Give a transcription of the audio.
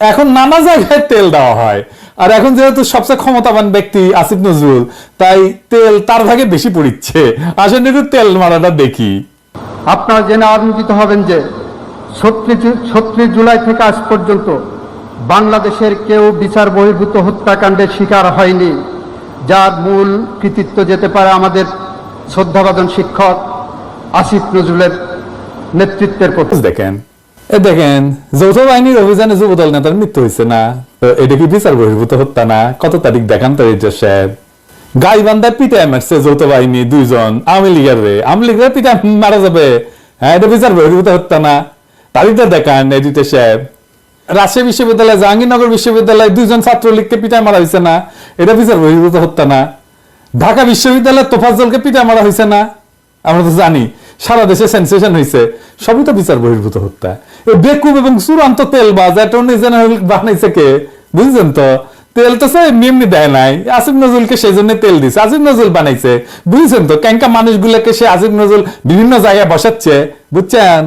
এখন নানা জায়গায় তেল দেওয়া হয়। আর এখন যেহেতু সবচেয়ে ক্ষমতাবান ব্যক্তি আসিফ নজরুল তাই তেল তার ভাগে বেশি পড়িচ্ছে। আসেন একটু তেল মারাটা দেখি। আপনারা জেনে আনন্দিত হবেন যে ছত্রিশ জুলাই থেকে আজ পর্যন্ত বাংলাদেশের কেউ বিচার বহির্ভূত হত্যাকাণ্ডের শিকার হয়নি। যার মূল কৃতিত্ব যেতে পারে আমাদের শ্রদ্ধাবাদন শিক্ষক আসিফ নজরুলের নেতৃত্বের প্রতি। দেখেন। দেখেন, যৌথ বাহিনীর অভিযানে যুবদল নেতার মৃত্যু হয়েছে না। এটা কি বিচার বহির্ভূত হত্যা না। কত তারিখ দেখান তো রেজার সাহেব গাইবান্ধার পিটায় মারছে যৌথ বাহিনী দুইজন, আওয়ামী লীগের রে। আওয়ামী লীগের পিতা মারা যাবে। হ্যাঁ এটা বিচার বহির্ভূত হত্যা না। তারিখটা দেখান এডিটর সাহেব রাজশাহী বিশ্ববিদ্যালয়, জাহাঙ্গীরনগর বিশ্ববিদ্যালয়, দুইজন ছাত্রলীগকে পিটায় মারা হয়েছে না। এটা বিচার বহির্ভূত হত্যা না। ঢাকা বিশ্ববিদ্যালয়ের তোফাজ্জলকে পিটায় মারা হয়েছে না। আমরা তো জানি। সারা দেশে সেন্সেশন হয়েছে সবই তো বিচার বহির্ভূত হত্যা। এই বেকুব এবং চূড়ান্ত তেল বা অ্যাটর্নি জেনারেল বানাইছে কে, বুঝছেন তো? তেল তো সে এমনি দেয় নাই। আসিফ নজরুলকে সেই জন্য তেল দিছে। আসিফ নজরুল বানাইছে। বুঝছেন তো? ক্যাঙ্কা মানুষগুলোকে সে আসিফ নজরুল বিভিন্ন জায়গায় বসাচ্ছে। বুঝছেন?